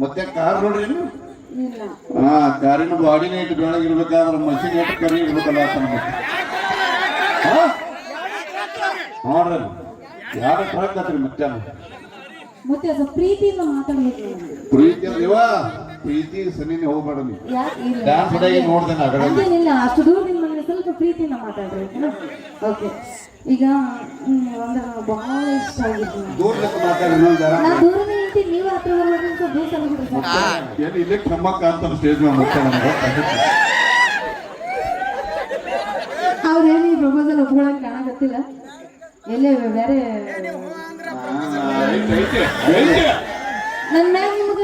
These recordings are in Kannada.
ಮತ್ತೆ ಕಾರ್ ನೋಡ್ರಿ ಹಾ ಕಾರಿನ ಬಾಡಿನ ಇಟ್ಟು ಬೆಳಗಿರ್ಬೇಕಾದ್ರೆ ಮಷಿನ್ ಇಟ್ಟು ಕರಿ ಇರ್ಬೇಕಲ್ಲ? ನೋಡ್ರಿ. ಯಾರ ಟ್ರಕ್ ಮತ್ತೆ? ಮತ್ತೆ ಅದು ಪ್ರೀತಿಯಿಂದ ಮಾತಾಡ್ಬೇಕು. ಪ್ರೀತಿ ಪ್ರೀತಿ ಸನಿನೇ ಹೋಗ್ಬೇಡ ನೀವು ಡ್ಯಾನ್ಸ್ ಸ್ವಲ್ಪ ಪ್ರೀತಿಯಿಂದ ಮಾತಾಡ್ರಿ ಓಕೆ. ಈಗ ಹ್ಮ್, ಒಂದು ಬಹಳ ಇಷ್ಟ ಆಗಿತ್ತು ನಂಗೆ. ದೂರ್ಲಿಕ್ಕೆ ಮಾತಾಡಿ ನಾ ದೂರನೇ ನಿಂತು ನೀವು ಹತ್ರ ಸರಿಬಿಡ್ರಿ ಏನು ಇಲ್ಲೇ ಕ್ರಮಕ್ಕ ಅಂತ ಸ್ಟೇಜ್ ಮೇಲೆ ಅವ್ರೇನು ಈ ಪ್ರಪೋಸಲ್ ಒಪ್ಕೊಳಕ್ ಕಾಣಕತ್ತಿಲ್ಲ? ಎಲ್ಲೇ ಬೇರೆ ನನ್ನ ಮ್ಯಾಗ ನಿಮ್ಗ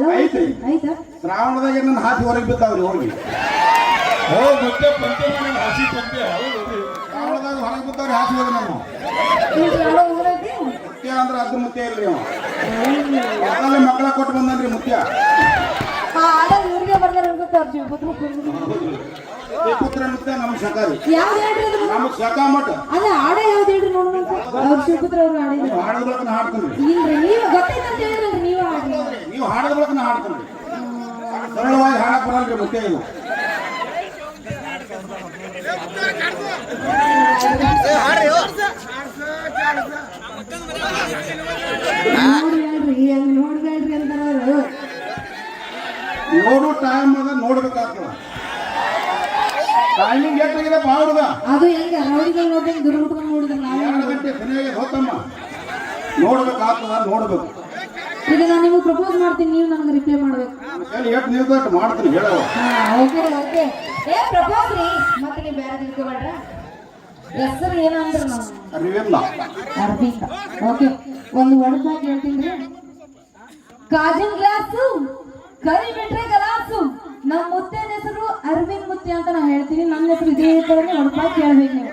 ಲವ್ ಐತಿ. ಆಯ್ತಾ? ಶ್ರಾವಣದಾಗ ನನ್ನ ಹಾಕಿ ಹೊರಗೆ ಬಿದ್ದಾವ್ರಿ ಹೋಗಿ. ಓ ಮತ್ತೆ ಪಂಚಮಿ ಹಾಸಿ ಪಂಚೆ ಹೌದು ಶ್ರಾವಣದಾಗ ಹೊರಗೆ ಬಿದ್ದಾವ್ರಿ ಹಾಸಿ ಹೋಗಿ ನಾನು ನೀವು ಯಾರೋ ಊರೈತಿ ಮುತ್ಯ ಅಂದ್ರೆ ಅದು ಮುತ್ಯ ಇಲ್ರಿ ಅವ ಮಕ್ಕಳ ಕೊಟ್ಟು ಬಂದನ್ರಿ ಮುತ್ಯ ಪುತ್ರ ಮುತ್ಯ ನಮ್ ಶಕಾರಿ ಯಾವ್ದು ಹೇಳ್ರಿ ಅದು? ನಮಗ್ ಶಕ ಮಠ ಅದ ಆಡ ಯಾವ್ದು ಹೇಳ್ರಿ ನೋಡೋಣ ಅವ್ರ ಶಿವಪುತ್ರ ಅವ್ರು ಆಡಿದ್ರು ಹಾಡದ ಬಳಕ ಹಾಡ್ತೀನಿ ಇಲ್ರಿ ನೀವು ಹಾಡದ ಬಳಕ ಹಾಡ್ತೀನಿ ಸರಳವಾಗಿ ಹಾಡಕ್ ಬರಲ್ರಿ ಮುತ್ಯ ಇದು. ನೋಡಿ ಹೇಳ್ರಿ ಹಂಗ ನೋಡ್ಬೇಡ್ರಿ ಅಂತಾರ ಅವ್ರು ನೋಡು ಟೈಮ್ ಅದ ನೋಡ್ಬೇಕಾಗ್ತದ. ಟೈಮಿಂಗ್ ಎಷ್ಟಾಗಿದೆ ಬಾ ಹುಡುಗ? ಅದು ಹೆಂಗ ರೌಡಿಗಳು ನೋಡಿ ದುರ್ಗುಟ್ಕೊಂಡು ನೋಡಿದ್ರೆ ನಾವು ಎರಡು ಗಂಟೆ ಸರಿಯಾಗಿ ಹೋತಮ್ಮ. ನೋಡ್ಬೇಕಾಗ್ತದ ನೋಡ್ಬೇಕು. ಈಗ ನಾನು ನಿಮಗೆ ಪ್ರಪೋಸ್ ಮಾಡ್ತೀನಿ ನೀವು ನನಗೆ ರಿಪ್ಲೈ ಮಾಡ್ಬೇಕು. ಎಷ್ಟು ನೀವು ಮಾಡ್ತೀನಿ ಹೇಳೋ. ಓಕೆ ಓಕೆ ಏ ಪ್ರಪೋಸ್ ರೀ. ಮತ್ತೆ ನೀವು ಬೇರೆ ತಿಳ್ಕೊಬೇಡ್ರ ಹೆಸರು ಏನಂದ್ರೆ ನಾವು ಅರವಿಂದ. ಅರ್ಬಿಂದ ಓಕೆ ಒಂದು ವರ್ಡ್ ಬ್ಯಾಗ್ ಹೇಳ್ತೀನಿ ರೀ. ಕಾಜಿನ ಗ್ಲಾಸು ಕರಿ ಬಿಟ್ರೆ ಅಂತ ನಾ ಹೇಳ್ತೀನಿ. ನನ್ನ ಹೆಸರು ಇದೇ ತರನೇ ಹೊಡಪ ಕೇಳ್ಬೇಕು ನೀವು.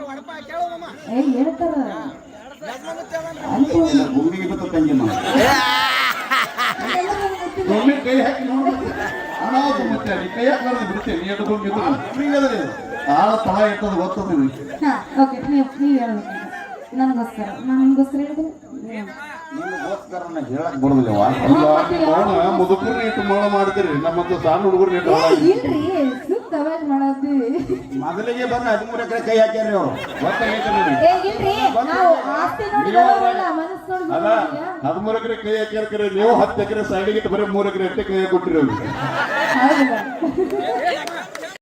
ಏ ಹೇಳ್ತಾರ. ಭೂಮಿಗೆ ಬಿತ್ತ ತಂಗಿ ಒಮ್ಮೆ ಕೈ ಹಾಕಿ ನೋಡ್ಬೇಕು ಅನಾಹುತ ಮತ್ತೆ ನೀ ಕೈ ಹಾಕಲಾರ್ದು ಬಿಡ್ತೇನೆ. ನೀ ಎಡ್ಕೊಂಡು ಆಳ ತಳ ಇಟ್ಟದ ಗೊತ್ತದ ನಿನಗೆ. ಹಾ ಓಕೆ ನೀವು ನೀವು ಹೇಳ್ಬೇಕು. ನನಗೋಸ್ಕರ ನಾನು ನಿಮಗೋಸ್ಕರ ಹೇಳಿದ್ರೆ ನಿಮಗೋಸ್ಕರ ನಾ ಹೇಳಕ್ ಬರೋದಿಲ್ಲವ ಅಲ್ಲ ಮುದುಕರ್ನ ಇಟ್ಟು ಮೋಳ ಮಾಡ್ತೀರಿ ನಮ್ಮಂತ ಸಣ್ಣ ಹುಡುಗರ್ನ ಇಟ್ಟು ಇಲ್ರಿ. ಮೊದಲಿಗೆ ಬಂದು ಹದಿಮೂರು ಎಕರೆ ಕೈ ಹಾಕ್ಯಾರ್ರಿ ಅವ್ರು. ಗೊತ್ತಾಗೈತೆ ನೋಡಿ. ಅಲ್ಲ. ಹದಿಮೂರು ಎಕರೆ ಕೈ ಹಾಕ್ಯಾರ ಕರೆ ನೀವು ಹತ್ತು ಎಕರೆ ಸೈಡಿಗೆ ಬರೀ ಮೂರು ಎಕರೆ ಅಷ್ಟೇ ಕೈ ಹಾಕಿ ಅವ್ರಿಗೆ. ಹೌದಲ್ಲ